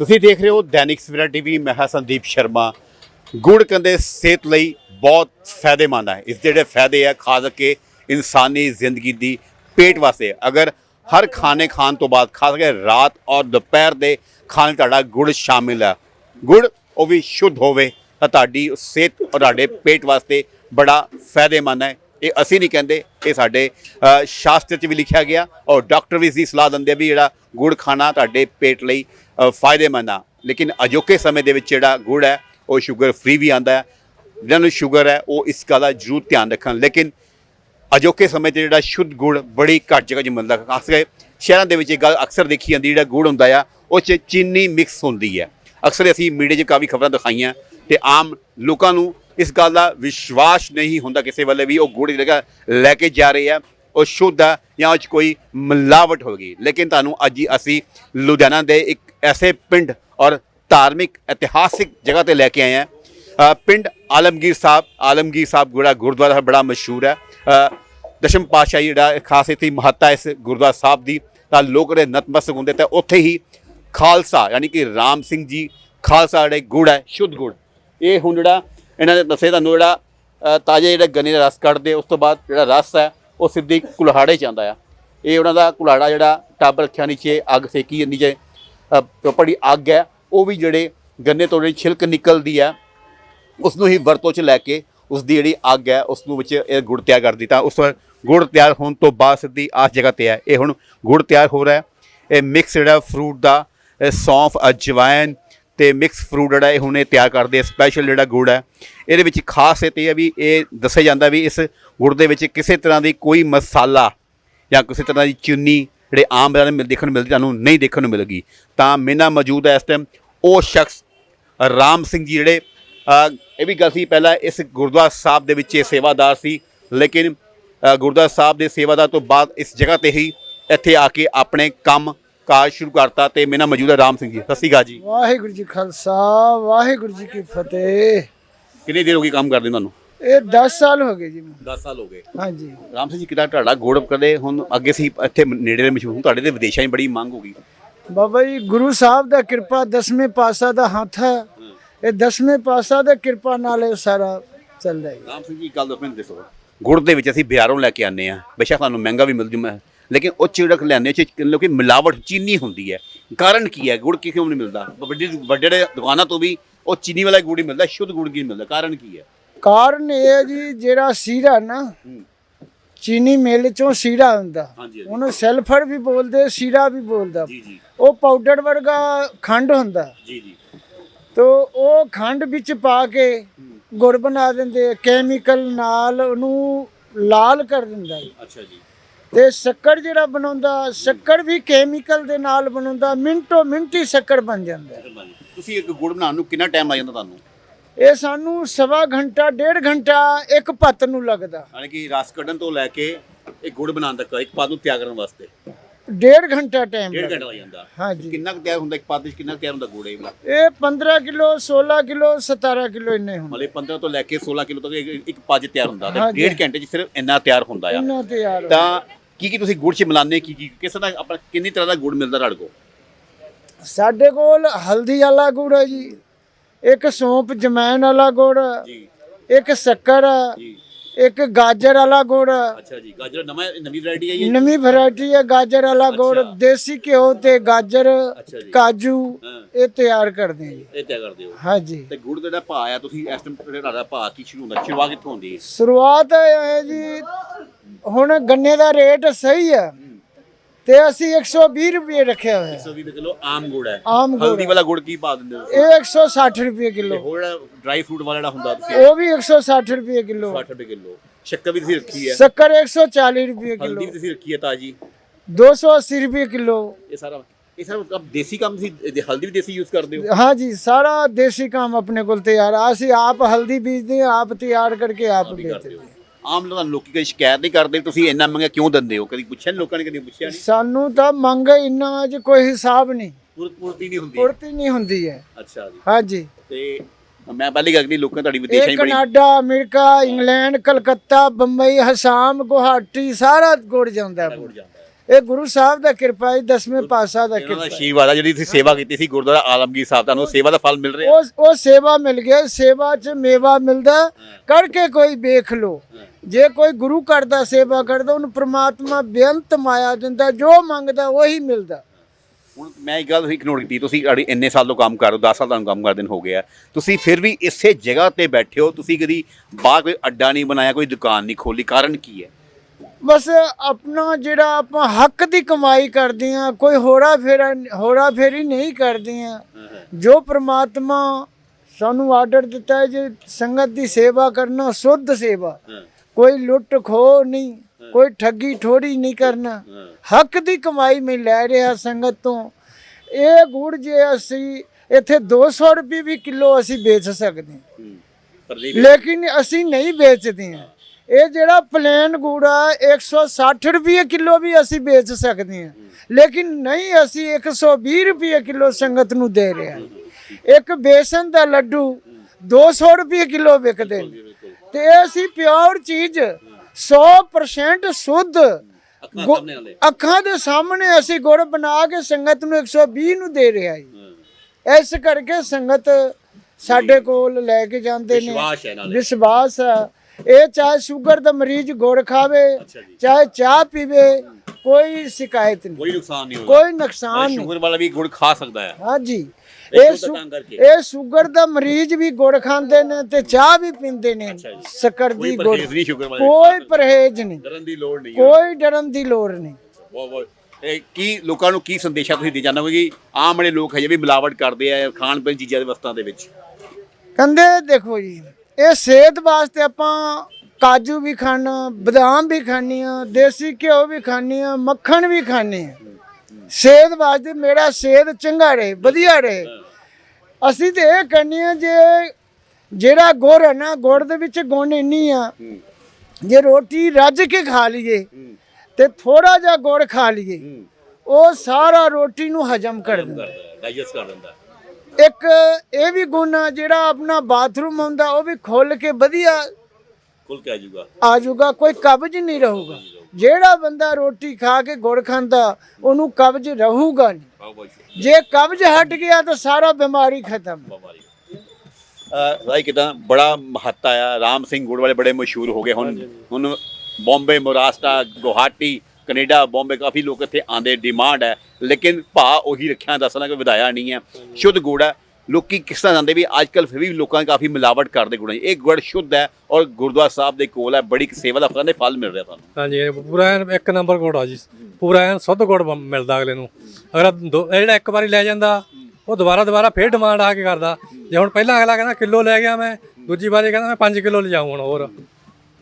ਤੁਸੀਂ ਦੇਖ ਰਹੇ ਹੋ ਦੈਨਿਕ ਸਵੇਰਾ ਟੀਵੀ, ਮੈਂ ਹਾਂ ਸੰਦੀਪ ਸ਼ਰਮਾ। ਗੁੜ ਕਹਿੰਦੇ ਸਿਹਤ ਲਈ ਬਹੁਤ ਫਾਇਦੇਮੰਦ ਹੈ। ਇਸ ਦੇ ਜਿਹੜੇ ਫਾਇਦੇ ਆ, ਖਾਸ ਕਰਕੇ ਇਨਸਾਨੀ ਜ਼ਿੰਦਗੀ ਦੀ ਪੇਟ ਵਾਸਤੇ। ਅਗਰ ਹਰ ਖਾਣੇ ਖਾਣ ਤੋਂ ਬਾਅਦ, ਖਾਸ ਕਰਕੇ ਰਾਤ ਔਰ ਦੁਪਹਿਰ ਦੇ ਖਾਣੇ ਤੁਹਾਡਾ ਗੁੜ ਸ਼ਾਮਿਲ ਹੈ। ਗੁੜ ਉਹ ਵੀ ਸ਼ੁੱਧ ਹੋਵੇ ਤਾਂ ਤੁਹਾਡੀ ਸਿਹਤ ਔਰ ਤੁਹਾਡੇ ਪੇਟ ਵਾਸਤੇ ਬੜਾ ਫਾਇਦੇਮੰਦ ਹੈ। ਇਹ ਅਸੀਂ ਨਹੀਂ ਕਹਿੰਦੇ, ਇਹ ਸਾਡੇ ਸ਼ਾਸਤਰ 'ਚ ਵੀ ਲਿਖਿਆ ਗਿਆ ਔਰ ਡਾਕਟਰ ਵੀ ਇਸ ਦੀ ਸਲਾਹ ਦਿੰਦੇ ਵੀ ਜਿਹੜਾ ਗੁੜ ਖਾਣਾ ਤੁਹਾਡੇ ਪੇਟ ਲਈ ਫਾਇਦੇਮੰਦ ਆ। ਲੇਕਿਨ ਅਜੋਕੇ ਸਮੇਂ ਦੇ ਵਿੱਚ ਜਿਹੜਾ ਗੁੜ ਹੈ, ਉਹ ਸ਼ੂਗਰ ਫ੍ਰੀ ਵੀ ਆਂਦਾ ਹੈ। ਜਿਹਨਾਂ ਨੂੰ ਸ਼ੂਗਰ ਹੈ, ਉਹ ਇਸ ਗੱਲ ਦਾ ਜ਼ਰੂਰ ਧਿਆਨ ਰੱਖਣ। ਲੇਕਿਨ ਅਜੋਕੇ ਸਮੇਂ 'ਚ ਜਿਹੜਾ ਸ਼ੁੱਧ ਗੁੜ ਬੜੀ ਘੱਟ ਜਗ੍ਹਾ 'ਚ ਮਿਲਦਾ ਖਾਸ ਕਰਕੇ ਸ਼ਹਿਰਾਂ ਦੇ ਵਿੱਚ ਇਹ ਗੱਲ ਅਕਸਰ ਦੇਖੀ ਜਾਂਦੀ ਜਿਹੜਾ ਗੁੜ ਹੁੰਦਾ ਆ, ਉਹ 'ਚ ਚੀਨੀ ਮਿਕਸ ਹੁੰਦੀ ਹੈ। ਅਕਸਰ ਅਸੀਂ ਮੀਡੀਆ 'ਚ ਕਾਫੀ ਖਬਰਾਂ ਦਿਖਾਈਆਂ ਤੇ ਆਮ ਲੋਕਾਂ ਨੂੰ ਇਸ ਗੱਲ ਦਾ ਵਿਸ਼ਵਾਸ ਨਹੀਂ ਹੁੰਦਾ ਕਿਸੇ ਵੱਲੇ ਵੀ ਉਹ ਗੁੜ ਜਿਹੜਾ ਲੈ ਕੇ ਜਾ ਰਹੇ ਆ। ਉਹ ਸ਼ੁੱਧ ਆ ਜਾਂ ਉਹ 'ਚ ਕੋਈ ਮਿਲਾਵਟ ਹੋਗੀ ਲੇਕਿਨ ਤੁਹਾਨੂੰ ਅੱਜ ਹੀ ਅਸੀਂ ਲੁਧਿਆਣਾ ਦੇ ਇੱਕ ਐਸੇ ਪਿੰਡ ਔਰ ਧਾਰਮਿਕ ਇਤਿਹਾਸਿਕ ਜਗ੍ਹਾ ਤੇ ਲੈ ਕੇ ਆਏ ਆ। ਪਿੰਡ ਆਲਮਗੀਰ ਸਾਹਿਬ ਆਲਮਗੀਰ ਸਾਹਿਬ ਗੁੜਾ ਗੁਰਦੁਆਰਾ ਹੈ, ਬੜਾ ਮਸ਼ਹੂਰ ਹੈ। ਦਸ਼ਮ ਪਾਤਸ਼ਾਹੀ ਜਿਹੜਾ ਖਾਸ ਇਤੀ ਮਹੱਤਤਾ ਇਸ ਗੁਰਦੁਆਰਾ ਸਾਹਿਬ ਦੀ। ਤਾਂ ਲੋਕ ਦੇ ਨਤਮਸਤਕ ਹੁੰਦੇ ਤਾਂ ਉੱਥੇ ਹੀ ਖਾਲਸਾ ਯਾਨੀ ਕਿ ਰਾਮ ਸਿੰਘ ਜੀ ਖਾਲਸਾ ਜਿਹੜੇ ਗੁੜ ਹੈ ਸ਼ੁੱਧ ਗੁੜ। ਇਹ ਹੁਣ ਜਿਹੜਾ ਇਹਨਾਂ ਨੇ ਦੱਸੇ ਤੁਹਾਨੂੰ ਜਿਹੜਾ ਅ, ਤਾਜ਼ੇ ਜਿਹੜੇ ਗੰਨੇ ਦਾ ਰਸ ਕੱਢਦੇ ਉਸ ਤੋਂ ਬਾਅਦ ਜਿਹੜਾ ਰਸ ਹੈ ਉਹ ਸਿੱਧੀ ਕੁਲਹਾੜੇ ਚ ਆਉਂਦਾ ਆ। ਇਹ ਉਹਨਾਂ ਦਾ ਕੁਲਹਾੜਾ ਜਿਹੜਾ ਟੱਬ ਰੱਖਿਆ ਨੀਚੇ ਅੱਗ ਸੇਕੀ ਨੀਚੇ ਅ, ਅੱਗ ਹੈ ਉਹ ਵੀ ਜਿਹੜੇ ਗੰਨੇ ਤੋਂ ਜਿਹੜੀ ਛਿਲਕ ਨਿਕਲਦੀ ਹੈ ਉਸ ਨੂੰ ਹੀ ਵਰਤੋਂ 'ਚ ਲੈ ਕੇ ਉਸ ਦੀ ਜਿਹੜੀ ਅੱਗ ਹੈ ਉਸ ਨੂੰ ਵਿੱਚ ਇਹ ਗੁੜ ਤਿਆਰ ਕਰਦੀ ਤਾਂ ਉਸ ਤੋਂ ਗੁੜ ਤਿਆਰ ਹੋਣ ਤੋਂ ਬਾਅਦ ਸਿੱਧੀ ਆਸ ਜਗ੍ਹਾ ਤੇ ਹੈ। ਇਹ ਹੁਣ ਗੁੜ ਤਿਆਰ ਹੋ ਰਿਹਾ ਹੈ। ਇਹ ਮਿਕਸ ਜਿਹੜਾ ਫਰੂਟ ਦਾ ਇਹ ਸੌਂਫ ਅਜਵਾਇਨ ਤੇ ਮਿਕਸ ਫਰੂਟ ਜਿਹੜਾ ਇਹ ਹੁਣ ਇਹ ਤਿਆਰ ਕਰਦੇ ਆ ਸਪੈਸ਼ਲ ਜਿਹੜਾ ਗੁੜ ਹੈ, ਇਹਦੇ ਵਿੱਚ ਖਾਸ ਇਹ ਤੇ ਹੈ ਵੀ ਇਹ ਦੱਸਿਆ ਜਾਂਦਾ ਵੀ ਇਸ ਗੁੜ ਦੇ ਵਿੱਚ ਕਿਸੇ ਤਰ੍ਹਾਂ ਦੀ ਕੋਈ ਮਸਾਲਾ ਜਾਂ ਕਿਸੇ ਤਰ੍ਹਾਂ ਦੀ ਚੀਨੀ ਜਿਹੜੇ ਆਮ ਬਾਜ਼ਾਰ ਮਿਲ, ਦੇਖਣ ਨੂੰ ਮਿਲਦੀ, ਤੁਹਾਨੂੰ ਨਹੀਂ ਦੇਖਣ ਨੂੰ ਮਿਲੇਗੀ। ਤਾਂ ਮੇਰੇ ਨਾਲ ਮੌਜੂਦ ਹੈ ਇਸ ਟਾਈਮ ਉਹ ਸ਼ਖਸ ਰਾਮ ਸਿੰਘ ਜੀ ਜਿਹੜੇ ਇਹ ਵੀ ਗੱਲ ਸੀ, ਪਹਿਲਾਂ ਇਸ ਗੁਰਦੁਆਰਾ ਸਾਹਿਬ ਦੇ ਵਿੱਚ ਇਹ ਸੇਵਾਦਾਰ ਸੀ, ਲੇਕਿਨ ਗੁਰਦੁਆਰਾ ਸਾਹਿਬ ਦੇ ਸੇਵਾਦਾਰ ਤੋਂ ਬਾਅਦ ਇਸ ਜਗ੍ਹਾ ਤੇ ਹੀ ਇੱਥੇ ਆ ਕੇ ਆਪਣੇ ਕੰਮ ਕਾਜ ਸ਼ੁਰੂ ਕਰਤਾ ਤੇ ਮੇਰੇ ਨਾਲ ਮੌਜੂਦ ਹੈ ਰਾਮ ਸਿੰਘ ਜੀ। ਸਤਿ ਸ਼੍ਰੀ ਅਕਾਲ ਜੀ। ਵਾਹਿਗੁਰੂ ਜੀ ਖਾਲਸਾ ਵਾਹਿਗੁਰੂ ਜੀ ਕੀ ਫਤਿਹ। ਕਿੰਨੀ ਦੇਰ ਹੋ ਗਈ ਕੰਮ ਕਰਦੇ ਨੂੰ ਤੁਹਾਨੂੰ? ਇਹ 10 ਸਾਲ ਹੋ ਗਏ ਜੀ ਮੈਨੂੰ। 10 ਸਾਲ ਹੋ ਗਏ। ਹਾਂਜੀ। ਰਾਮ ਸਿੰਘ ਜੀ ਕਿਦਾਂ ਤੁਹਾਡਾ ਗੁੜ ਕਦੇ ਹੁਣ ਅੱਗੇ ਸੀ ਇੱਥੇ ਨੇੜੇ ਦੇ ਮਸ਼ਹੂਰ ਤੁਹਾਡੇ ਦੇ ਵਿਦੇਸ਼ਾਂ 'ਚ ਬੜੀ ਮੰਗ ਹੋ ਗਈ। ਬਾਬਾ ਜੀ ਗੁਰੂ ਸਾਹਿਬ ਦਾ ਕਿਰਪਾ ਦਸਵੇਂ ਪਾਸਾ ਦਾ ਹੱਥ ਹੈ। ਇਹ ਦਸਵੇਂ ਪਾਸਾ ਦਾ ਕਿਰਪਾ ਨਾਲ ਇਹ ਸਾਰਾ ਚੱਲਦਾ ਹੈ ਰਾਮ ਸਿੰਘ ਜੀ ਗੱਲ ਦੱਸੋ ਗੁੜ ਦੇ ਵਿੱਚ ਅਸੀਂ ਬਾਜ਼ਾਰੋਂ ਲੈ ਕੇ ਆਨੇ ਆ ਬੇਸ਼ੱਕ ਸਾਨੂੰ ਮਹਿੰਗਾ ਵੀ ਮਿਲ ਜੂ ਮੈਂ ਲੇਕਿਨ ਉਹ ਚਿੜਕ ਲੈਣੇ ਚ ਲੋਕੀ ਮਿਲਾਵਟ ਚੀਨੀ ਹੁੰਦੀ ਹੈ। ਕਾਰਨ ਕੀ ਹੈ? ਗੁੜ ਕਿਉਂ ਨਹੀਂ ਮਿਲਦਾ? ਵੱਡੇ ਵੱਡੇ ਦੁਕਾਨਾਂ ਤੋਂ ਵੀ ਉਹ ਚੀਨੀ ਵਾਲਾ ਗੁੜ ਹੀ ਮਿਲਦਾ ਸ਼ੁੱਧ ਗੁੜ ਕੀ ਮਿਲਦਾ? ਕਾਰਨ ਕੀ ਹੈ? ਕਾਰਨ ਇਹ ਹੈ ਜੀ ਜਿਹੜਾ ਸੀਰਾ ਨਾ। ਚੀਨੀ ਮਿੱਲ ਚੋਂ ਸੀਰਾ ਹੁੰਦਾ ਉਹਨੂੰ ਸੈਲਫਰ ਵੀ ਬੋਲਦੇ ਸੀਰਾ ਵੀ ਬੋਲਦਾ। ਉਹ ਪਾਊਡਰ ਵਰਗਾ ਖੰਡ ਹੁੰਦਾ। ਜੀ ਜੀ। ਤੋ ਉਹ ਖੰਡ ਵਿੱਚ ਪਾ ਕੇ ਗੁੜ ਬਣਾ ਦਿੰਦੇ ਕੈਮੀਕਲ ਨਾਲ ਉਹਨੂੰ ਲਾਲ ਕਰ ਦਿੰਦਾ ਅੱਛਾ ਜੀ। ਤੇ ਸ਼ੱਕਰ ਜਿਹੜਾ ਬਣਾਉਂਦਾ ਸ਼ੱਕਰ ਵੀ ਕੈਮੀਕਲ ਦੇ ਨਾਲ ਬਣਾਉਂਦਾ ਮਿੰਟੋ ਮਿੰਟੀ ਸ਼ੱਕਰ ਬਣ ਜਾਂਦਾ ਹੈ। ਤੁਸੀਂ ਇੱਕ ਗੁੜ ਬਣਾਉਣ ਨੂੰ ਕਿੰਨਾ ਟਾਈਮ ਲੱਗ ਜਾਂਦਾ ਤੁਹਾਨੂੰ? ਇਹ ਸਾਨੂੰ ਸਵਾ ਘੰਟਾ ਡੇਢ ਘੰਟਾ ਇੱਕ ਪੱਤ ਨੂੰ ਲੱਗਦਾ। ਯਾਨੀ ਕਿ ਰਸ ਕੱਢਣ ਤੋਂ ਲੈ ਕੇ ਇਹ ਗੁੜ ਬਣਾਉਣ ਤੱਕ ਇੱਕ ਪਾਦ ਨੂੰ ਤਿਆਰ ਕਰਨ ਵਾਸਤੇ। ਡੇਢ ਘੰਟਾ ਟਾਈਮ ਡੇਢ ਘੰਟਾ ਲੱਗ ਜਾਂਦਾ। ਹਾਂਜੀ। ਕਿੰਨਾ ਕੁ ਤਿਆਰ ਹੁੰਦਾ ਇੱਕ ਪਾਦ ਵਿੱਚ ਕਿੰਨਾ ਤਿਆਰ ਹੁੰਦਾ ਗੁੜ ਇਹ ਵਾਲਾ? ਇਹ 15 ਕਿਲੋ 16 ਕਿਲੋ 17 ਕਿਲੋ ਇੰਨੇ ਹੁੰਦੇ। ਮਤਲਬ 15 ਤੋਂ ਲੈ ਕੇ 16 ਕਿਲੋ ਤੱਕ ਇੱਕ- ਇੱਕ ਪੱਜ ਤਿਆਰ ਹੁੰਦਾ। ਤੇ। ਡੇਢ ਘੰਟੇ 'ਚ ਸਿਰਫ ਇੰਨਾ ਤਿਆਰ ਹੁੰਦਾ ਆ। ਇੰਨਾ ਤਾਂ ਕੀ ਕੀ ਤੁਸੀਂ ਗੁੜ 'ਚ ਮਿਲਾਉਂਦੇ ਕੀ ਕੀ ਕਿਸ ਤਰ੍ਹਾਂ ਆਪਣਾ ਕਿੰਨੀ ਤਰ੍ਹਾਂ ਦਾ ਗੁੜ ਮਿਲਦਾ ਤੁਹਾਡੇ ਕੋਲ? ਸਾਡੇ ਕੋਲ ਹਲਦੀ ਵਾਲਾ ਗੁੜ ਹੈ ਜੀ ਇੱਕ ਸੌਂਪ ਜਮੈਨ ਵਾਲਾ ਗੁੜ ਜੀ। ਇੱਕ ਸ਼ੱਕਰ ਜੀ। ਇੱਕ ਗਾਜਰ ਵਾਲਾ ਗੁੜ। ਅੱਛਾ ਜੀ ਗਾਜਰ ਨਵਾਂ ਨਵੀਂ ਵੈਰਾਈਟੀ ਹੈ ਇਹ ਨਵੀਂ ਵੈਰਾਈਟੀ ਹੈ ਗਾਜਰ ਵਾਲਾ ਗੁੜ। ਦੇਸੀ ਘਿਓ ਤੇ ਗਾਜਰ ਜੀ। ਕਾਜੂ ਹਾਂ। ਇਹ ਤਿਆਰ ਕਰਦੇ ਹਾਂ ਜੀ। ਇਹ ਤਿਆਰ ਕਰਦੇ ਹੋ। ਹਾਂਜੀ। ਤੇ ਗੁੜ ਦਾ ਜਿਹੜਾ ਭਾਅ ਆ ਤੁਸੀਂ ਇਸ ਟਾਈਮ ਤੁਹਾਡਾ ਭਾਅ ਕੀ ਸ਼ੁਰੂ ਹੁੰਦਾ ਸ਼ੁਰੂਆਤ ਕਿੱਥੋਂ ਹੁੰਦੀ ਹੈ? ਸ਼ੁਰੂਆਤ ਹੈ ਜੀ ਹੁਣ ਗੰਨੇ ਦਾ ਰੇਟ ਸਹੀ ਹੈ। ਤੇ ਅਸੀਂ 120 ਰੁਪਏ ਰੱਖਿਆ ਹੋਇਆ। ਹੈ। 120 ਰੁਪਏ ਕਿਲੋ ਆਮ ਗੁੜ ਹੈ। ਆਮ ਗੁੜ ਹਲਦੀ ਵਾਲਾ ਗੁੜ ਕੀ ਭਾਅ ਦਿੰਦੇ ਹੋ? ਇਹ 160 ਰੁਪਏ ਕਿਲੋ। ਹੋਰ ਡਰਾਈ ਫਰੂਟ ਵਾਲਾ ਜਿਹੜਾ ਹੁੰਦਾ ਤੁਸੀਂ? ਉਹ ਵੀ 160 ਰੁਪਏ ਕਿਲੋ। 60 ਰੁਪਏ ਕਿਲੋ। ਸ਼ੱਕਰ ਵੀ ਤੁਸੀਂ ਰੱਖੀ ਹੈ। ਸ਼ੱਕਰ 140 ਰੁਪਏ ਹਲਦੀ ਕਿਲੋ। ਵੀ ਤੁਸੀਂ ਰੱਖੀ ਹੈ ਤਾਜੀ। 280 ਰੁਪਏ ਕਿਲੋ। ਇਹ ਸਾਰਾ ਇਹ ਸਾਰਾ ਆਪ ਦੇਸੀ ਕੰਮ ਇਹ ਹਲਦੀ ਵੀ ਦੇਸੀ ਯੂਜ਼ ਕਰਦੇ ਹੋ? ਹਾਂ ਜੀ ਸਾਰਾ ਦੇਸੀ ਕੰਮ ਆਪਣੇ ਕੋਲ ਤਿਆਰ ਆ। ਅਸੀਂ ਆਪ ਹਲਦੀ ਬੀਜਦੇ ਆਪ ਤਿਆਰ ਕਰਕੇ ਆਪ ਵੇਚਦੇ। ਆਮ ਲੋਕਾਂ ਲੋਕੀ ਕਦੇ ਸ਼ਿਕਾਇਤ ਨਹੀਂ ਕਰਦੇ ਤੁਸੀਂ ਇੰਨਾ ਮੰਗਿਆ ਕਿਉਂ ਦਿੰਦੇ ਹੋ? ਕਦੀ ਪੁੱਛਿਆ ਨੀ ਲੋਕਾਂ ਨੇ ਕਦੀ ਪੁੱਛਿਆ ਨਹੀਂ? ਸਾਨੂੰ ਤਾਂ ਮੰਗ ਇੰਨਾ ਅੱਜ ਕੋਈ ਹਿਸਾਬ ਨਹੀਂ। ਪੂਰ- ਪੂਰਤੀ ਨਹੀਂ ਹੁੰਦੀ। ਪੂਰਤੀ ਨਹੀਂ ਹੁੰਦੀ ਹੈ। ਅੱਛਾ ਜੀ। ਹਾਂ ਜੀ ਤੇ ਮੈਂ ਪਹਿਲੀ ਗੱਲ ਕਰੀ ਲੋਕਾਂ ਤੁਹਾਡੀ ਇਹ ਵਿਦੇਸ਼ਾਂ 'ਚ ਬੜੀ Canada America England Calcutta Bombay Assam Guwahati ਸਾਰਾ ਗੁੜ ਜਾਂਦਾ ਹੈ। ਗੁੜ ਜਾਂਦਾ ਹੈ। ਇਹ ਗੁਰੂ ਸਾਹਿਬ ਦਾ ਕਿਰਪਾ ਹੈ ਦਸਵੇਂ ਪਾਤਸ਼ਾਹ ਦਾ ਕਿਰਪਾ ਹੈ। ਆ ਜਿਹੜੀ ਤੁਸੀਂ ਸੇਵਾ ਕੀਤੀ ਸੀ ਗੁਰਦੁਆਰਾ ਆਲਮਗੀਰ ਸਾਹਿਬ ਤੁਹਾਨੂੰ ਸੇਵਾ ਦਾ ਫਲ ਮਿਲ ਰਿਹਾ? ਉਹ ਉਹ ਸੇਵਾ ਮਿਲ ਗਿਆ ਸੇਵਾ 'ਚ ਮੇਵਾ ਮਿਲਦਾ ਕਰਕੇ ਕੋਈ ਵੇਖ ਲੋ ਜੇ ਕੋਈ ਗੁਰੂ ਕਰਦਾ ਸੇਵਾ ਕਰਦਾ ਉਹਨੂੰ ਪ੍ਰਮਾਤਮਾ ਬੇਅੰਤ ਮਾਇਆ ਦਿੰਦਾ ਜੋ ਮੰਗਦਾ ਉਹੀ ਮਿਲਦਾ। ਹੁਣ ਮੈਂ ਇੱਕ ਗੱਲ ਇਗਨੋਰ ਕੀਤੀ ਤੁਸੀਂ ਅੜੀ ਇੰਨੇ ਸਾਲ ਤੋਂ ਕੰਮ ਕਰ ਰਹੇ ਹੋ 10 ਸਾਲ ਤੁਹਾਨੂੰ ਕੰਮ ਕਰਦੇ ਹੋ ਗਿਆ। ਤੁਸੀਂ ਫਿਰ ਵੀ ਇਸੇ ਜਗ੍ਹਾ ਤੇ ਬੈਠੇ ਹੋ ਤੁਸੀਂ ਕਦੀ ਬਾਹਰ ਕੋਈ ਅੱਡਾ ਨਹੀਂ ਬਣਾਇਆ ਕੋਈ ਦੁਕਾਨ ਨਹੀਂ ਖੋਲੀ ਕਾਰਨ ਕੀ ਹੈ? ਬਸ ਆਪਣਾ ਜਿਹੜਾ ਆਪਾਂ ਹੱਕ ਦੀ ਕਮਾਈ ਕਰਦੇ ਆ ਕੋਈ ਹੋਰਾ ਫੇਰਾ ਹੋਰਾ ਫੇਰੀ ਨਹੀਂ ਕਰਦੇ ਆ ਜੋ ਪ੍ਰਮਾਤਮਾ ਸਾਨੂੰ ਆਰਡਰ ਦਿੱਤਾ ਹੈ ਜੇ ਸੰਗਤ ਦੀ ਸੇਵਾ ਕਰਨਾ ਸੁੱਧ ਸੇਵਾ। ਕੋਈ ਲੁੱਟ ਖੋ ਨਹੀਂ ਕੋਈ ਠੱਗੀ ਠੋਰੀ ਨਹੀਂ ਕਰਨਾ। ਹੱਕ ਦੀ ਕਮਾਈ ਮੈਂ ਲੈ ਰਿਹਾ ਸੰਗਤ ਤੋਂ। ਇਹ ਗੁੜ ਜੇ ਅਸੀਂ ਇੱਥੇ 200 ਰੁਪਏ ਵੀ ਕਿਲੋ ਅਸੀਂ ਵੇਚ ਸਕਦੇ ਹਾਂ। ਲੇਕਿਨ ਅਸੀਂ ਨਹੀਂ ਵੇਚਦੇ ਹਾਂ। ਇਹ ਜਿਹੜਾ ਪਲੇਨ ਗੂੜਾ 160 ਰੁਪਏ ਕਿਲੋ ਵੀ ਅਸੀਂ ਵੇਚ ਸਕਦੇ ਹਾਂ। ਲੇਕਿਨ ਨਹੀਂ ਅਸੀਂ 120 ਰੁਪਏ ਕਿਲੋ ਸੰਗਤ ਨੂੰ ਦੇ ਰਹੇ ਹਾਂ। ਇੱਕ ਬੇਸਨ ਦਾ ਲੱਡੂ 200 ਰੁਪਏ ਕਿਲੋ ਵਿਕਦੇ ਨੇ। ਤੇ ਅਸੀਂ ਪਿਓਰ ਚੀਜ਼ 100% ਸ਼ੁੱਧ ਅੱਖਾਂ ਦੇ ਸਾਹਮਣੇ ਅਸੀਂ ਗੁੜ ਬਣਾ ਕੇ ਸੰਗਤ ਨੂੰ 120 ਨੂੰ ਦੇ ਰਿਹਾ ਹੈ। ਇਸ ਕਰਕੇ ਸੰਗਤ ਸਾਡੇ ਕੋਲ ਲੈ ਕੇ ਜਾਂਦੇ ਨੇ। ਵਿਸ਼ਵਾਸ ਹੈ ਨਾਲੇ। ਵਿਸ਼ਵਾਸ ਹੈ ਇਹ ਚਾਹੇ ਸ਼ੂਗਰ ਦਾ ਮਰੀਜ਼ ਗੁੜ ਖਾਵੇ ਚਾਹੇ ਚਾਹ ਪੀਵੇ ਕੋਈ ਸ਼ਿਕਾਇਤ ਨਹੀਂ। ਕੋਈ ਨੁਕਸਾਨ ਨਹੀਂ ਹੋਗਾ ਕੋਈ ਨੁਕਸਾਨ ਨਹੀਂ। ਸ਼ੂਗਰ ਵਾਲਾ ਵੀ ਗੁੜ ਖਾ ਸਕਦਾ ਹੈ। ਹਾਂਜੀ। ਇਹ ਇਹ ਸ਼ੂਗਰ ਦਾ ਮਰੀਜ਼ ਵੀ ਗੁੜ ਖਾਂਦੇ ਨੇ ਤੇ ਚਾਹ ਵੀ ਪੀਂਦੇ ਨੇ। ਸ਼ੱਕਰ ਦੀ ਗੁੜ। ਕੋਈ ਪਰਹੇਜ਼ ਨਹੀਂ। ਡਰਨ ਦੀ ਲੋੜ ਨਹੀਂ। ਹੈ ਕੋਈ ਡਰਨ ਦੀ ਲੋੜ ਨਹੀਂ। ਬਹੁਤ ਬਹੁਤ। ਇਹ ਕੀ ਲੋਕਾਂ ਨੂੰ ਕੀ ਸੰਦੇਸ਼ਾ ਤੁਸੀਂ ਦੇ ਹੋ ਕਿ ਆਮ ਜਿਹੜੇ ਲੋਕ ਹਜੇ ਵੀ ਮਿਲਾਵਟ ਕਰਦੇ ਆ ਖਾਣ ਪੀਣ ਚੀਜ਼ਾਂ ਦੇ ਵਸਤਾਂ ਦੇ ਵਿੱਚ? ਕਹਿੰਦੇ ਦੇਖੋ ਜੀ ਇਹ ਸਿਹਤ ਵਾਸਤੇ ਆਪਾਂ ਕਾਜੂ ਵੀ ਖਾਣਾ ਬਦਾਮ ਵੀ ਖਾਣੀ ਆ ਦੇਸੀ ਘਿਓ ਵੀ ਖਾਣੀ ਆ ਮੱਖਣ ਵੀ ਖਾਣੇ ਆ ਸਿਹਤ ਵਾਸਤੇ ਮੇਰਾ ਸਿਹਤ ਚੰਗਾ ਰਹੇ, ਵਧੀਆ ਰਹੇ। ਅਸੀਂ ਤੇ ਇਹ ਕਹਿੰਦੇ ਆ ਜੇ ਜਿਹੜਾ ਗੁੜ ਹੈ ਨਾ, ਗੁੜ ਦੇ ਵਿੱਚ ਗੁਣ ਇੰਨੀ ਆ, ਜੇ ਰੋਟੀ ਰੱਜ ਕੇ ਖਾ ਲਈਏ ਤੇ ਥੋੜਾ ਜਿਹਾ ਗੁੜ ਖਾ ਲਈਏ, ਉਹ ਸਾਰਾ ਰੋਟੀ ਨੂੰ ਹਜਮ ਕਰ ਦਿੰਦਾ ਡਾਈਜੈਸਟ ਕਰ ਦਿੰਦਾ ਇੱਕ ਇਹ ਵੀ ਗੁਣ ਆ ਜਿਹੜਾ ਆਪਣਾ ਬਾਥਰੂਮ ਹੁੰਦਾ ਉਹ ਵੀ ਖੁੱਲ ਕੇ ਵਧੀਆ ਖੁੱਲ ਕੇ ਆ ਜਾਊਗਾ। ਆ ਜਾਊਗਾ ਕੋਈ ਕਬਜ਼ ਨਹੀਂ ਰਹੂਗਾ। ਜਿਹੜਾ ਬੰਦਾ ਰੋਟੀ ਖਾ ਕੇ ਗੁੜ ਖਾਂਦਾ ਉਹਨੂੰ ਕਬਜ਼ ਰਹੂਗਾ ਨਹੀਂ। ਜੇ ਕਬਜ਼ ਹਟ ਗਿਆ ਤਾਂ ਸਾਰਾ ਬਿਮਾਰੀ ਖਤਮ। ਬਿਮਾਰੀ। ਰਾਈ ਕਿਦਾਂ ਬੜਾ ਮਹੱਤਾ ਆ ਰਾਮ ਸਿੰਘ ਗੁੜ ਵਾਲੇ ਬੜੇ ਮਸ਼ਹੂਰ ਹੋ ਗਏ ਹੁਣ। ਹੁਣ ਬੰਬੇ ਮਹਾਰਾਸ਼ਟਰ ਗੁਹਾਟੀ ਕੈਨੇਡਾ ਬੰਬੇ ਕਾਫੀ ਲੋਕ ਇੱਥੇ ਆਂਦੇ ਡਿਮਾਂਡ ਹੈ। ਲੇਕਿਨ ਭਾ ਉਹੀ ਰੱਖਿਆ ਦੱਸਣਾ ਕਿ ਵਧਾਇਆ ਨਹੀਂ ਹੈ। ਸ਼ੁੱਧ ਗੁੜ ਹੈ। ਲੋਕੀ ਕਿਸ ਤਰ੍ਹਾਂ ਜਾਂਦੇ ਵੀ ਅੱਜ ਕੱਲ ਫਿਰ ਵੀ ਲੋਕਾਂ ਕਾਫੀ ਮਿਲਾਵਟ ਕਰਦੇ ਗੁੜਾਂ। ਇਹ ਗੁੜ ਸ਼ੁੱਧ ਹੈ ਔਰ ਗੁਰਦੁਆਰਾ ਸਾਹਿਬ ਦੇ ਕੋਲ ਹੈ। ਬੜੀ ਸੇਵਾ ਦਾ ਫਲਾਂ ਫਲ ਮਿਲ ਰਿਹਾ ਤੁਹਾਨੂੰ। ਹਾਂਜੀ ਇਹ ਪੂਰਾ ਐਨ ਇੱਕ ਨੰਬਰ ਗੁੜ ਆ ਜੀ। ਪੂਰਾ ਐਨ ਸੁੱਧ ਗੁੜ ਬ- ਮਿਲਦਾ ਅਗਲੇ ਨੂੰ। ਅਗਰ ਦੋ- ਜਿਹੜਾ ਇੱਕ ਵਾਰੀ ਲੈ ਜਾਂਦਾ ਉਹ ਦੁਬਾਰਾ ਦੁਬਾਰਾ ਫੇਰ ਡਿਮਾਂਡ ਆ ਕੇ ਕਰਦਾ। ਜੇ ਹੁਣ ਪਹਿਲਾਂ ਅਗਲਾ ਕਹਿੰਦਾ ਕਿਲੋ ਲੈ ਗਿਆ ਮੈਂ ਦੂਜੀ ਵਾਰੀ ਕਹਿੰਦਾ ਮੈਂ 5 ਕਿਲੋ ਲਿਜਾਉਂ ਹੁਣ ਹੋਰ।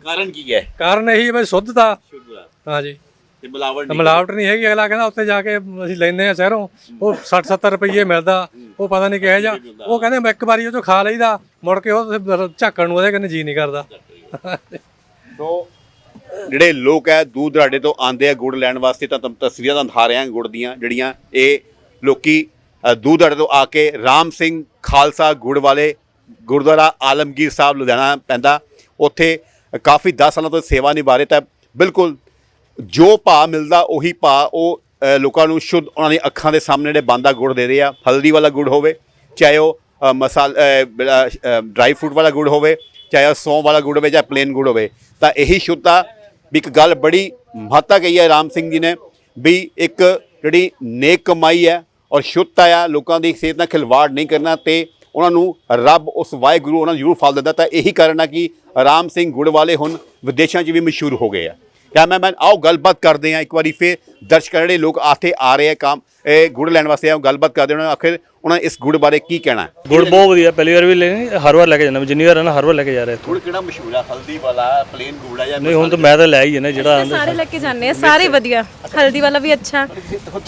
ਕਾਰਨ ਕੀ ਹੈ? ਕਾਰਨ ਇਹੀ ਹੈ ਵੀ ਸ਼ੁੱਧਤਾ। ਹਾਂਜੀ। ਤੇ ਮਿਲਾਵਟ ਤੇ ਮਿਲਾਵਟ ਨਹੀਂ ਹੈਗੀ ਅਗਲਾ ਕਹਿੰਦਾ ਉੱਥੇ ਜਾ ਕੇ ਅਸੀਂ ਲੈਨੇ ਆ ਸ਼ਹਿਰੋਂ ਉਹ 60 70 ਰੁਪਏ ਮਿਲਦਾ ਉਹ ਪਤਾ ਨਹੀਂ ਕਿਹੋ ਜਿਹਾ ਉਹ ਕਹਿੰਦੇ ਮੈਂ ਇੱਕ ਵਾਰੀ ਉਹ ਚੋਂ ਖਾ ਲਈਦਾ ਮੁੜ ਕੇ ਉਹ ਝਾਕਣ ਨੂੰ ਉਹਦੇ ਕੰਨੇ ਜੀ ਨਹੀਂ ਕਰਦਾ। ਸੋ ਜਿਹੜੇ ਲੋਕ ਹੈ ਦੂਰ ਦਰਾਡੇ ਤੋਂ ਆਉਂਦੇ ਆ ਗੁੜ ਲੈਣ ਵਾਸਤੇ ਤਾਂ ਤੁਹਾਨੂੰ ਤਸਵੀਰਾਂ ਤਾਂ ਦਿਖਾ ਰਿਹਾ ਗੁੜ ਦੀਆਂ ਜਿਹੜੀਆਂ ਇਹ ਲੋਕੀ ਦੂਰ ਦਰਾਡੇ ਤੋਂ ਆ ਕੇ ਰਾਮ ਸਿੰਘ ਖਾਲਸਾ ਗੁੜ ਵਾਲੇ ਗੁਰਦੁਆਰਾ ਆਲਮਗੀਰ ਸਾਹਿਬ ਲੁਧਿਆਣਾ ਪੈਂਦਾ। ਉੱਥੇ ਕਾਫੀ 10 ਸਾਲਾਂ ਤੋਂ ਸੇਵਾ ਨਿਭਾ ਰਹੇ ਤਾਂ ਬਿਲਕੁਲ ਜੋ ਭਾਅ ਮਿਲਦਾ ਉਹੀ ਭਾਅ ਉਹ ਅ, ਲੋਕਾਂ ਨੂੰ ਸ਼ੁੱਧ ਉਹਨਾਂ ਦੀਆਂ ਅੱਖਾਂ ਦੇ ਸਾਹਮਣੇ ਜਿਹੜੇ ਬਣਦਾ ਗੁੜ ਦੇ ਰਹੇ ਆ। ਹਲਦੀ ਵਾਲਾ ਗੁੜ ਹੋਵੇ ਚਾਹੇ ਉਹ ਅ, ਮਸਾਲ ਡਰਾਈ ਫਰੂਟ ਵਾਲਾ ਗੁੜ ਹੋਵੇ ਚਾਹੇ ਉਹ ਸੌਂ ਵਾਲਾ ਗੁੜ ਹੋਵੇ ਜਾਂ ਪਲੇਨ ਗੁੜ ਹੋਵੇ ਤਾਂ ਇਹੀ ਸ਼ੁੱਧਤਾ ਵੀ ਇੱਕ ਗੱਲ ਬੜੀ ਮਹੱਤਤਾ ਕਹੀ ਹੈ ਰਾਮ ਸਿੰਘ ਜੀ ਨੇ ਵੀ ਇੱਕ ਜਿਹੜੀ ਨੇਕ ਕਮਾਈ ਹੈ ਔਰ ਸ਼ੁੱਧਤਾ ਆ ਲੋਕਾਂ ਦੀ ਸਿਹਤ ਨਾਲ ਖਿਲਵਾੜ ਨਹੀਂ ਕਰਨਾ ਤੇ ਉਹਨਾਂ ਨੂੰ ਰੱਬ ਉਸ ਵਾਹਿਗੁਰੂ ਉਹਨਾਂ ਨੂੰ ਜ਼ਰੂਰ ਫਲ ਦਿੰਦਾ ਤਾਂ ਇਹੀ ਕਾਰਨ ਆ ਕਿ ਰਾਮ ਸਿੰਘ ਗੁੜ ਵਾਲੇ ਹੁਣ ਵਿਦੇਸ਼ਾਂ 'ਚ ਵੀ ਮਸ਼ਹੂਰ ਹੋ ਗਏ ਆ। ਕੈਮਰਾਮੈਨ ਆਓ ਗੱਲਬਾਤ ਕਰਦੇ ਹਾਂ। ਇੱਕ ਵਾਰੀ ਫਿਰ ਦਰਸ਼ਕ ਜਿਹੜੇ ਲੋਕ ਆਥੇ ਆ ਰਹੇ ਆ ਕੰਮ ਇਹ ਗੁੜ ਲੈਣ ਵਾਸਤੇ ਆਓ ਗੱਲਬਾਤ ਕਰਦੇ ਉਹਨਾਂ ਨੂੰ ਆਖਿਰ ਉਹਨਾਂ ਨੇ ਇਸ ਗੁੜ ਬਾਰੇ ਕੀ ਕਹਿਣਾ? ਹੈ ਗੁੜ ਬਹੁਤ ਵਧੀਆ। ਪਹਿਲੀ ਵਾਰ ਵੀ ਲੈਣੀ ਹਰ ਵਾਰ ਲੈ ਕੇ ਜਾਣਾ ਜਿੰਨੀ ਵਾਰ ਆਣਾ ਹਰ ਵਾਰ ਲੈ ਕੇ ਜਾ ਰਿਹਾ ਇੱਥੋਂ ਗੁੜ ਕਿਹੜਾ ਮਸ਼ਹੂਰ ਹੈ ਹਲਦੀ ਵਾਲਾ ਪਲੇਨ ਗੁੜ ਹੈ ਜਾਂ ਨਹੀਂ ਹੁਣ ਤਾਂ ਮੈਂ ਤਾਂ ਲੈ ਹੀ ਜਾਣਾ ਜਿਹੜਾ ਆਂਦਾ ਸਾਰੇ ਲੈ ਕੇ ਜਾਂਦੇ ਆ ਸਾਰੇ ਵਧੀਆ। ਹਲਦੀ ਵਾਲਾ ਵੀ ਅੱਛਾ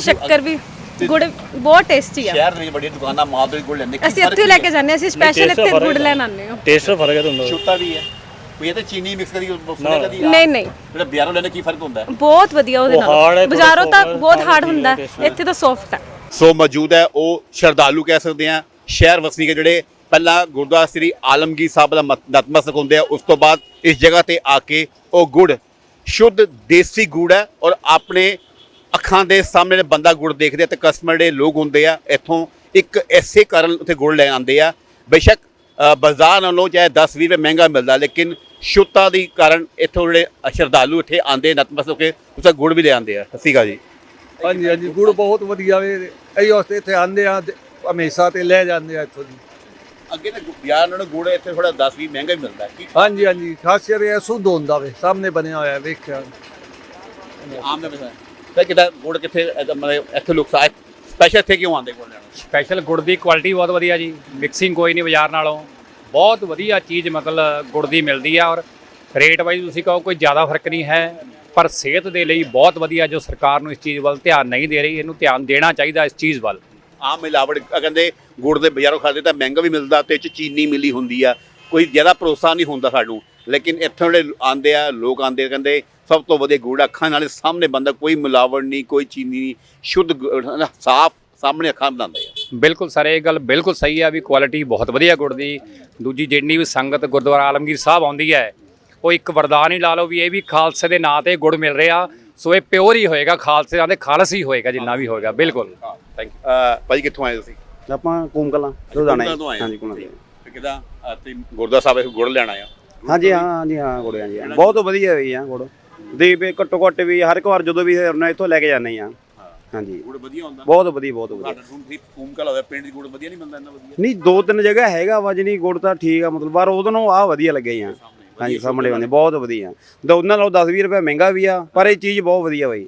ਸ਼ੱਕਰ ਵੀ ਗੁੜ ਬਹੁਤ ਟੇਸਟੀ ਆ। ਸ਼ਹਿਰ ਦੇ ਵਿੱਚ ਬੜੀਆਂ ਦੁਕਾਨਾਂ ਮਾਲਦਰੀ ਗੁੜ ਲੈਂਦੇ ਅਸੀਂ ਇੱਥੇ ਲੈ ਕੇ ਜਾਂਦੇ ਆ ਅਸੀਂ ਸਪੈਸ਼ਲ ਇੱਥੇ ਗੁੜ ਲੈਣ ਆਉਂਦੇ ਹਾਂ। ਟੇਸਟ ਦਾ ਫ਼ਰਕ ਹੈ ਤੁਹਾਨੂੰ। ਸ਼ੁੱਧਤਾ ਵੀ ਹੈ। ਕੋਈ ਇਹ ਤਾਂ ਚੀਨੀ ਮਿਕਸ ਕਰੀ ਸੁਣਿਆ ਕਦੀ? ਨਹੀਂ ਨਹੀਂ। ਜਿਹੜਾ ਬਾਜ਼ਾਰੋਂ ਲੈਣੇ ਕੀ ਫ਼ਰਕ ਹੁੰਦਾ? ਹੈ ਬਹੁਤ ਵਧੀਆ ਉਹਦੇ ਉਹ hard ਹੈ, ਨਾਲ ਬਾਜ਼ਾਰੋਂ ਤਾਂ soft ਹੈ, ਬਹੁਤ hard ਹਾਰਡ ਹੁੰਦਾ। ਹੈ, ਇੱਥੇ ਤਾਂ ਸੌਫਟ ਹੈ। ਸੋ ਮੌਜੂਦ ਹੈ ਉਹ ਸ਼ਰਧਾਲੂ ਕਹਿ ਸਕਦੇ ਆ ਸ਼ਹਿਰ ਵਸਨੀਕ ਜਿਹੜੇ ਪਹਿਲਾਂ ਗੁਰਦੁਆਰਾ ਸ੍ਰੀ ਆਲਮਗੀਰ ਸਾਹਿਬ ਦਾ ਮਤ- ਨਤਮਸਤਕ ਹੁੰਦੇ ਆ ਉਸ ਤੋਂ ਬਾਅਦ ਇਸ ਜਗ੍ਹਾ ਤੇ ਆ ਕੇ ਉਹ ਗੁੜ ਸ਼ੁੱਧ ਦੇਸੀ ਗੁੜ ਹੈ ਔਰ ਆਪਣੇ ਅੱਖਾਂ ਦੇ ਸਾਹਮਣੇ ਜਿਹੜੇ ਬੰਦਾ ਗੁੜ ਦੇਖਦੇ ਆ ਤੇ ਕਸਟਮਰ ਜਿਹੜੇ ਲੋਕ ਹੁੰਦੇ ਆ ਇੱਥੋਂ ਇੱਕ ਐਸੇ ਕਾਰਨ ਉੱਥੇ ਗੁੜ ਲੈ ਆਉਂਦੇ ਆ। ਬੇਸ਼ੱਕ ਬਾਜ਼ਾਰ ਨਾਲੋਂ ਚਾਹੇ 10 20 ਰੁਪਏ ਮਹਿੰਗਾ ਮਿਲਦਾ ਲੇਕਿਨ ਸ਼ੁੱਧਤਾ ਦੀ ਕਾਰਨ ਇੱਥੋਂ ਜਿਹੜੇ ਸ਼ਰਧਾਲੂ ਇੱਥੇ ਆਉਂਦੇ ਨਤਮਸਤਕ ਹੋ ਕੇ ਉਸਦਾ ਗੁੜ ਵੀ ਲੈ ਆਉਂਦੇ ਆ। ਅਕਾਲ ਜੀ। ਹਾਂਜੀ ਹਾਂਜੀ ਗੁੜ ਬਹੁਤ ਵਧੀਆ ਵੇ। ਇਹੀ ਵਾਸਤੇ ਇੱਥੇ ਆਂਦੇ ਆ ਹਮੇਸ਼ਾ ਤੇ ਲੈ ਜਾਂਦੇ ਆ ਇੱਥੋਂ ਦੀ। ਅੱਗੇ ਤਾਂ ਬਾਜ਼ਾਰ ਨਾਲੋਂ ਗੁੜ ਇੱਥੇ ਥੋੜਾ 10 20 ਮਹਿੰਗਾ ਹੀ ਮਿਲਦਾ। ਹੈ ਹਾਂਜੀ ਹਾਂਜੀ ਖਾਸੀਅਤ ਇਹ ਸੁੱਧ ਹੁੰਦਾ ਵੇ ਸਾਹਮਣੇ ਬਣਿਆ ਹੋਇਆ ਵੇਖਿਆ। ਆਮ ਦਾ ਪਤਾ ਤਾਂ ਕਿਤਾ ਗੁੜ ਕਿੱਥੇ ਮਤਲਬ ਇੱਥੇ ਲੋਕ ਸਪੈਸ਼ਲ ਇੱਥੇ ਕਿਉਂ ਆਉਂਦੇ ਗੁੜ ਲੈਣ ਸਪੈਸ਼ਲ ਗੁੜ ਦੀ ਕੁਆਲਿਟੀ ਬਹੁਤ ਵਧੀਆ ਜੀ। ਮਿਕਸਿੰਗ ਕੋਈ ਨਹੀਂ ਬਾਜ਼ਾਰ ਨਾਲੋਂ। ਬਹੁਤ ਵਧੀਆ ਚੀਜ਼ ਮਤਲਬ ਗੁੜ ਦੀ ਮਿਲਦੀ ਆ ਔਰ ਰੇਟ ਵਾਈਜ਼ ਤੁਸੀਂ ਕਹੋ ਕੋਈ ਜ਼ਿਆਦਾ ਫ਼ਰਕ ਨਹੀਂ ਹੈ ਪਰ ਸਿਹਤ ਦੇ ਲਈ ਬਹੁਤ ਵਧੀਆ ਜੋ ਸਰਕਾਰ ਨੂੰ ਇਸ ਚੀਜ਼ ਵੱਲ ਧਿਆਨ ਨਹੀਂ ਦੇ ਰਹੀ ਇਹਨੂੰ ਧਿਆਨ ਦੇਣਾ ਚਾਹੀਦਾ ਇਸ ਚੀਜ਼ ਵੱਲ। ਆਮ ਮਿਲਾਵਟ ਕਹਿੰਦੇ ਗੁੜ ਦੇ ਬਾਜ਼ਾਰੋਂ ਖਾਦੇ ਤਾਂ ਮਹਿੰਗਾ ਵੀ ਮਿਲਦਾ ਤੇ ਚ ਚੀਨੀ ਮਿਲੀ ਹੁੰਦੀ ਆ। ਕੋਈ ਜ਼ਿਆਦਾ ਭਰੋਸਾ ਨਹੀਂ ਹੁੰਦਾ ਸਾਨੂੰ। ਲੇਕਿਨ ਇੱਥੋਂ ਜਿਹੜੇ ਆਂਦੇ ਆ ਲੋਕ ਆਂਦੇ ਕਹਿੰਦੇ ਸਭ ਤੋਂ ਵਧੀਆ ਗੁੜ ਅੱਖਾਂ ਨਾਲੇ ਸਾਹਮਣੇ ਬੰਦਾ ਕੋਈ ਮਿਲਾਵਟ ਨਹੀਂ ਕੋਈ ਚੀਨੀ ਨਹੀਂ ਸ਼ੁੱਧ ਸਾਫ਼ ਸਾਹਮਣੇ ਅੱਖਾਂ ਬਣਾਉਂਦੇ ਆ। ਬਿਲਕੁਲ ਸਰ ਇਹ ਗੱਲ ਬਿਲਕੁਲ ਸਹੀ ਆ ਵੀ ਕੁਆਲਿਟੀ ਬਹੁਤ ਵਧੀਆ ਗੁੜ ਦੀ। ਦੂਜੀ ਜਿੰਨੀ ਵੀ ਸੰਗਤ ਗੁਰਦੁਆਰਾ ਆਲਮਗੀਰ ਸਾਹਿਬ ਆਉਂਦੀ ਹੈ ਉਹ ਇੱਕ ਵਰਦਾਨ ਹੀ ਲਾ ਲਓ ਵੀ ਇਹ ਵੀ ਖਾਲਸੇ ਦੇ ਨਾਂ ਤੇ ਗੁੜ ਮਿਲ ਰਿਹਾ। ਸੋ ਇਹ ਪਿਓਰ ਹੀ ਹੋਏਗਾ ਖਾਲਸੇ ਦੇ ਖਾਲਸ ਹੀ ਹੋਏਗਾ ਜਿੰਨਾ ਵੀ ਹੋਏਗਾ। ਬਿਲਕੁਲ। ਥੈਂਕ ਯੂ ਭਾਜੀ ਕਿੱਥੋਂ ਆਏ ਤੁਸੀਂ? ਆਪਾਂ ਕੂਮਕਲਾਂ ਤੋਂ ਹੋ? ਹਾਂਜੀ ਕੂਮਕਲਾਂ ਤੇ। ਕਿਦਾਂ? ਤੁਸੀਂ ਗੁਰਦਾ ਸਾਹਿਬ ਗੁੜ ਲੈਣਾ ਆ ਹਾਂਜੀ ਹਾਂ ਹਾਂਜੀ ਹਾਂ ਗੁੜ ਹਾਂਜੀ ਹਾਂ। ਬਹੁਤ ਵਧੀਆ ਹੋਈ ਆ ਗੁੜ। ਦੀ ਵੀ ਘੱਟੋ ਘੱਟ ਵੀ ਹਰ ਇੱਕ ਵਾਰ ਜਦੋਂ ਵੀ ਉਹਨਾਂ ਇੱਥੋਂ ਲੈ ਕੇ ਜਾਂਦੇ ਆ ਹਾਂਜੀ। ਗੁੜ ਵਧੀਆ ਹੁੰਦਾ। ਬਹੁਤ ਵਧੀਆ ਬਹੁਤ ਵਧੀਆ। ਸਾਡਾ ਹੁਣ ਵੀ ਕੂਮਕਲ ਹੋਵੇ ਪਿੰਡ ਦੀ ਗੁੜ ਵਧੀਆ ਨਹੀਂ ਮਿਲਦਾ ਇੰਨਾ ਵਧੀਆ? ਨਹੀਂ ਦੋ ਤਿੰਨ ਜਗ੍ਹਾ ਹੈਗਾ ਵਾ ਜਿਹੜੀ ਗੁੜ ਤਾਂ ਠੀਕ ਆ ਮਤਲਬ ਪਰ ਉਹਦੋਂ ਨੂੰ ਆ ਵਧੀਆ ਲੱਗਿਆ ਜੀ ਹਾਂਜੀ ਸਾਹਮਣੇ ਬੰਦੇ ਬਹੁਤ ਵਧੀਆ। ਤਾਂ ਉਹਨਾਂ ਨਾਲੋਂ 10 20 ਰੁਪਏ ਮਹਿੰਗਾ ਵੀ ਆ ਪਰ ਇਹ ਚੀਜ਼ ਬਹੁਤ ਵਧੀਆ ਬਾਈ।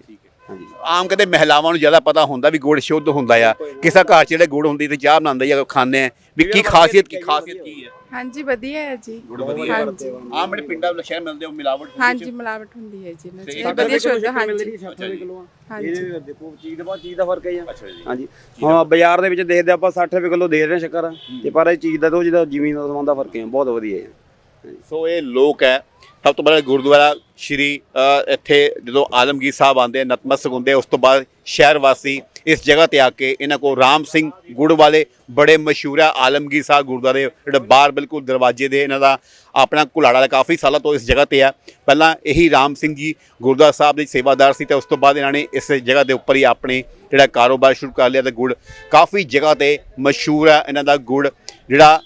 ਹਾਂਜੀ। ਆਮ ਕਹਿੰਦੇ ਮਹਿਲਾਵਾਂ ਨੂੰ ਜ਼ਿਆਦਾ ਪਤਾ ਹੁੰਦਾ ਵੀ ਗੁੜ ਸ਼ੁੱਧ ਹੁੰਦਾ ਆ। ਕਿਸੇ ਘਰ 'ਚ ਜਿਹੜੇ ਗੁੜ ਹੁੰਦੀ ਤੇ ਚਾਹ ਬਣਾਉਂਦੇ ਜਾਂ ਖਾਂਦੇ ਆ ਵੀ ਕੀ ਖਾਸੀਅਤ ਕੀ ਖਾਸੀਅਤ ਕੀ ਹੈ? ਹਾਂਜੀ ਵਧੀਆ ਹੈ ਜੀ। ਗੁੜ ਵਧੀਆ ਹਾਂਜੀ। ਆਮ ਜਿਹੜੇ ਪਿੰਡਾਂ ਵਿੱਚ ਸ਼ਹਿਰ ਮਿਲਦੇ ਉਹ ਮਿਲਾਵਟ ਹੁੰਦੀ ਹਾਂਜੀ। ਮਿਲਾਵਟ ਹੁੰਦੀ ਹੈ ਜੀ ਇਹਨਾਂ ਚ ਇਹ ਵਧੀਆ ਸ਼ੁੱਧ ਹਾਂਜੀ। 60 ਰੁਪਏ ਕਿਲੋ ਆ। ਹਾਂਜੀ। ਇਹ ਦੇਖੋ ਚੀਜ਼ ਦਾ ਬਹੁਤ ਚੀਜ਼ ਦਾ ਫ਼ਰਕ ਹੈ ਜੀ। ਅੱਛਾ ਜੀ। ਹਾਂਜੀ। ਹਾਂ ਬਾਜ਼ਾਰ ਦੇ ਵਿੱਚ ਦੇਖਦੇ ਆਪਾਂ 60 ਰੁਪਏ ਕਿਲੋ ਦੇ ਰਹੇ ਹਾਂ ਸ਼ੱਕਰ ਤੇ ਪਰ ਇਹ ਚੀਜ਼ ਦਾ ਤੋਂ ਜਿਹਦਾ ਜ਼ਮੀਨ ਦਾ ਸਮਾਨ ਦਾ ਫ਼ਰਕ ਹੈ ਬਹੁਤ ਵਧੀਆ ਹੈ। ਸੋ ਇਹ ਲੋਕ ਹੈ। ਸਭ ਤੋਂ ਪਹਿਲਾਂ ਗੁਰਦੁਆਰਾ ਸ਼੍ਰੀ ਇੱਥੇ ਜਦੋਂ ਆਲਮਗੀਰ ਸਾਹਿਬ ਆਉਂਦੇ ਨਤਮਸਤਕ ਹੁੰਦੇ ਉਸ ਤੋਂ ਬਾਅਦ ਸ਼ਹਿਰ ਵਾਸੀ ਇਸ ਜਗ੍ਹਾ ਤੇ ਆ ਕੇ ਇਹਨਾਂ ਕੋਲ ਰਾਮ ਸਿੰਘ ਗੁੜ ਵਾਲੇ ਬੜੇ ਮਸ਼ਹੂਰ ਆ, ਆਲਮਗੀਰ ਸਾਹਿਬ ਗੁਰਦੁਆਰੇ, ਜਿਹੜਾ ਬਾਹਰ ਬਿਲਕੁਲ ਦਰਵਾਜ਼ੇ ਦੇ ਇਹਨਾਂ ਦਾ ਆਪਣਾ ਕੁਲਾੜਾ ਦਾ ਕਾਫੀ ਸਾਲਾਂ ਤੋਂ ਇਸ ਜਗ੍ਹਾ ਤੇ ਆ। ਪਹਿਲਾਂ ਇਹੀ ਰਾਮ ਸਿੰਘ ਜੀ ਗੁਰਦੁਆਰਾ ਸਾਹਿਬ ਦੇ ਸੇਵਾਦਾਰ ਸੀ ਤੇ ਉਸ ਤੋਂ ਬਾਅਦ ਇਹਨਾਂ ਨੇ ਇਸ ਜਗ੍ਹਾ ਦੇ ਉੱਪਰ ਹੀ ਆਪਣੇ ਜਿਹੜਾ ਕਾਰੋਬਾਰ ਸ਼ੁਰੂ ਕਰ ਲਿਆ ਤੇ ਗੁੜ ਕਾਫੀ ਜਗ੍ਹਾ ਤੇ ਮਸ਼ਹੂਰ ਆ ਇਹਨਾਂ ਦਾ ਗੁੜ, ਜਿਹੜਾ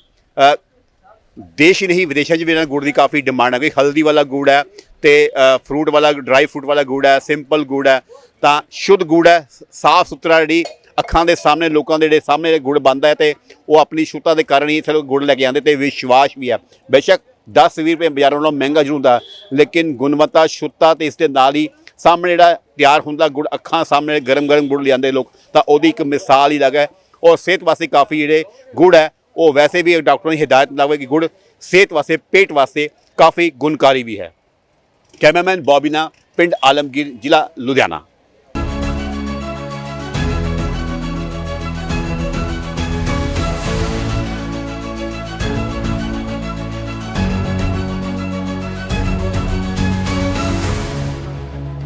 ਦੇਸ਼ ਹੀ ਨਹੀਂ, ਵਿਦੇਸ਼ਾਂ 'ਚ ਵੀ ਇਹਨਾਂ ਗੁੜ ਦੀ ਕਾਫੀ ਡਿਮਾਂਡ ਹੈ ਕੋਈ ਹਲਦੀ ਵਾਲਾ ਗੁੜ ਹੈ ਤੇ ਫਰੂਟ ਵਾਲਾ ਡਰਾਈ ਫਰੂਟ ਵਾਲਾ ਗੁੜ ਹੈ ਸਿੰਪਲ ਗੁੜ ਹੈ, ਤਾਂ ਸ਼ੁੱਧ ਗੁੜ ਹੈ ਸਾਫ਼ ਸੁਥਰਾ ਜਿਹੜੀ ਅੱਖਾਂ ਦੇ ਸਾਹਮਣੇ, ਲੋਕਾਂ ਦੇ ਜਿਹੜੇ ਸਾਹਮਣੇ ਇਹ ਗੁੜ ਬਣਦਾ ਹੈ ਤੇ ਉਹ ਆਪਣੀ ਸ਼ੁੱਧਤਾ ਦੇ ਕਾਰਨ ਹੀ ਇੱਥੇ ਲੋਕ ਗੁੜ ਲੈ ਕੇ ਆਉਂਦੇ ਤੇ ਵਿਸ਼ਵਾਸ ਵੀ ਹੈ। ਬੇਸ਼ੱਕ 10-20 ਰੁਪਏ ਬਾਜ਼ਾਰੋਂ ਨਾਲੋਂ ਮਹਿੰਗਾ ਜ਼ਰੂਰ ਹੁੰਦਾ, ਲੇਕਿਨ ਗੁਣਵੱਤਾ ਸ਼ੁੱਧਤਾ ਤੇ ਇਸ ਦੇ ਨਾਲ ਹੀ ਸਾਹਮਣੇ ਜਿਹੜਾ ਤਿਆਰ ਹੁੰਦਾ ਗੁੜ, ਅੱਖਾਂ ਸਾਹਮਣੇ ਗਰਮ-ਗਰਮ ਗੁੜ ਲਿਆਂਦੇ ਲੋਕ, ਤਾਂ ਉਹਦੀ ਇੱਕ ਮਿਸਾਲ ਹੀ ਲੱਗਾ ਔਰ ਸਿਹਤ ਵਾਸਤੇ ਕਾਫੀ ਜਿਹੜੇ ਗੁੜ ਹੈ ਉਹ ਵੈਸੇ ਵੀ ਡਾਕਟਰਾਂ ਦੀ ਹਦਾਇਤ ਮੁਤਾਬਕ ਕਿ ਗੁੜ ਸਿਹਤ ਵਾਸਤੇ, ਪੇਟ ਵਾਸਤੇ ਕਾਫੀ ਗੁਣਕਾਰੀ ਵੀ ਹੈ। ਕੈਮਰਾਮੈਨ ਬੋਬੀਨਾ, ਪਿੰਡ ਆਲਮਗੀਰ, ਜ਼ਿਲ੍ਹਾ ਲੁਧਿਆਣਾ।